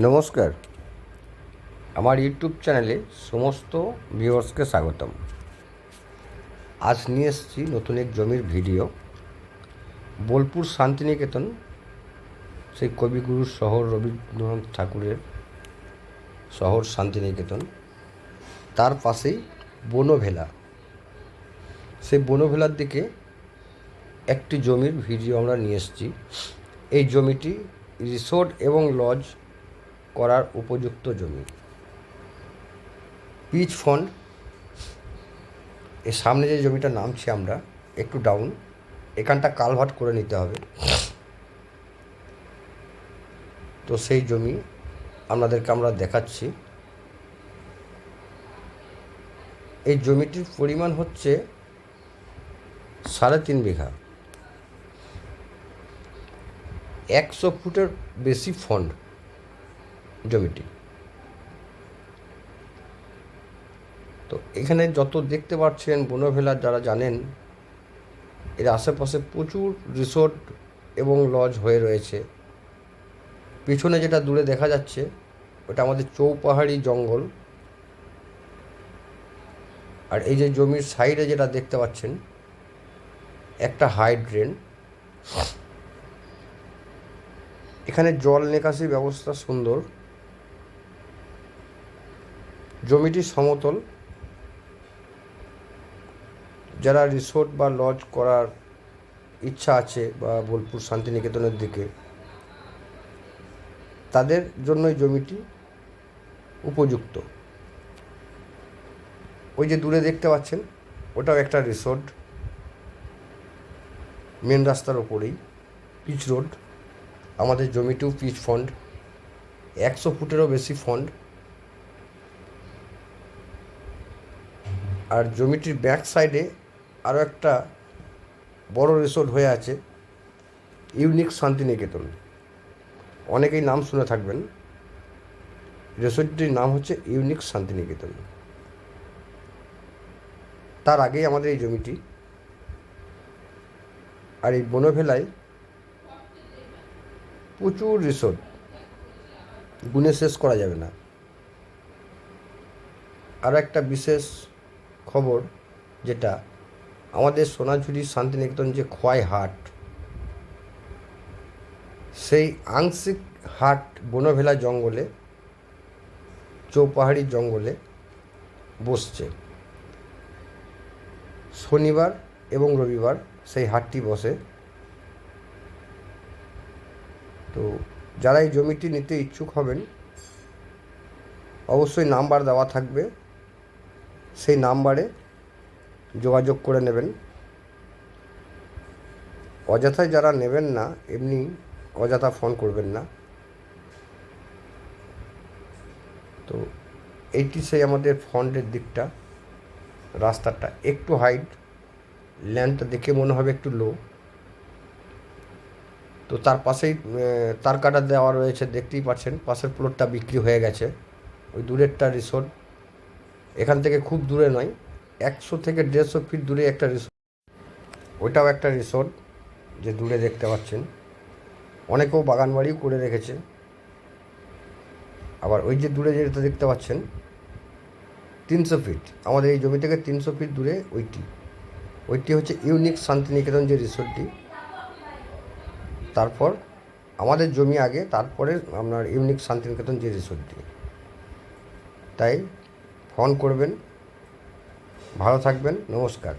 নমস্কার। আমার ইউটিউব চ্যানেলে সমস্ত ভিউয়ার্সকে স্বাগতম। আজ নিয়ে এসেছি নতুন এক জমির ভিডিও। বোলপুর শান্তিনিকেতন, সেই কবিগুরু শহর রবীন্দ্রনাথ ঠাকুরের শহর শান্তিনিকেতন। তার পাশেই বনভেলা। সেই বনভেলার দিকে একটি জমির ভিডিও আমরা নিয়ে এসেছি। এই জমিটি রিসোর্ট এবং লজ করার উপযুক্ত জমি। পিচ ফন্ড, এর সামনে যে জমিটা নামছি আমরা, একটু ডাউন এখানটা কালভার্ট করে নিতে হবে। তো সেই জমি আপনাদেরকে আমরা দেখাচ্ছি। এই জমিটির পরিমাণ হচ্ছে সাড়ে তিন বিঘা। একশো ফুটের বেশি ফন্ড। জমিটি তো এখানে যত দেখতে পাচ্ছেন বনভেলার যারা জানেন, এর আশেপাশে প্রচুর রিসোর্ট এবং লজ হয়ে রয়েছে। পিছনে যেটা দূরে দেখা যাচ্ছে, ওটা আমাদের চৌপাহাড়ি জঙ্গল। আর এই যে জমির সাইডে যেটা দেখতে পাচ্ছেন, একটা হাইড্রেন এখানে জল নিকাশি ব্যবস্থা সুন্দর। জমিটি সমতল, যারা রিসোর্ট বা লজ করার ইচ্ছা আছে বা বোলপুর শান্তিনিকেতনের দিকে, তাদের জন্য এই জমিটি উপযুক্ত। ওই যে দূরে দেখতে পাচ্ছেন, ওটাও একটা রিসোর্ট। মেন রাস্তার ওপরেই পিচ রোড। আমাদের জমিটিও পিচ ফন্ড। একশো ফুটেরও বেশি ফন্ড। আর জমিটির ব্যাক সাইডে আরও একটা বড় রিসোর্ট হয়ে আছে ইউনিক শান্তিনিকেতন। অনেকেই নাম শুনে থাকবেন। রিসোর্টটির নাম হচ্ছে ইউনিক শান্তিনিকেতন। তার আগেই আমাদের এই জমিটি। আর এই বনভেলায় প্রচুর রিসোর্ট গুণে শেষ করা যাবে না। আর একটা বিশেষ খবর যেটা আমাদের সোনাঝুরি শান্তিনিকেতন যে খোয়াই হাট, সেই আংশিক হাট বনভেলা জঙ্গলে, চৌপাহাড়ি জঙ্গলে বসছে। শনিবার এবং রবিবার সেই হাটটি বসে। তো যারা এই জমিটি নিতে ইচ্ছুক হবেন, অবশ্যই নাম্বার দেওয়া থাকবে। সেই নাম্বারে যোগাযোগ করে নেবেন। অযথায় যারা নেবেন না, এমনি অযথা ফোন করবেন না। তো এইটি সেই আমাদের ফ্রন্টের দিকটা। রাস্তাটা একটু হাইট ল্যান্ডটা দেখে মনে হবে একটু লো তো তার পাশেই তার কাটা দেওয়া রয়েছে, দেখতেই পাচ্ছেন। পাশের প্লটটা বিক্রি হয়ে গেছে। ওই দূরেরটা রিসোর্ট এখান থেকে খুব দূরে নয়, একশো থেকে দেড়শো ফিট দূরে একটা রিসোর্ট ওইটাও একটা রিসোর্ট যে দূরে দেখতে পাচ্ছেন। অনেকেও বাগান বাড়িও করে রেখেছে। আবার ওই যে দূরে যেটা দেখতে পাচ্ছেন, তিনশো ফিট। আমাদের এই জমি থেকে তিনশো ফিট দূরে ওইটি। ওইটি হচ্ছে ইউনিক শান্তিনিকেতন যে রিসোর্টটি। তারপর আমাদের জমি আগে, তারপরে আপনার ইউনিক শান্তিনিকেতন যে রিসোর্টটি। তাই ফোন করবেন। ভালো থাকবেন। নমস্কার।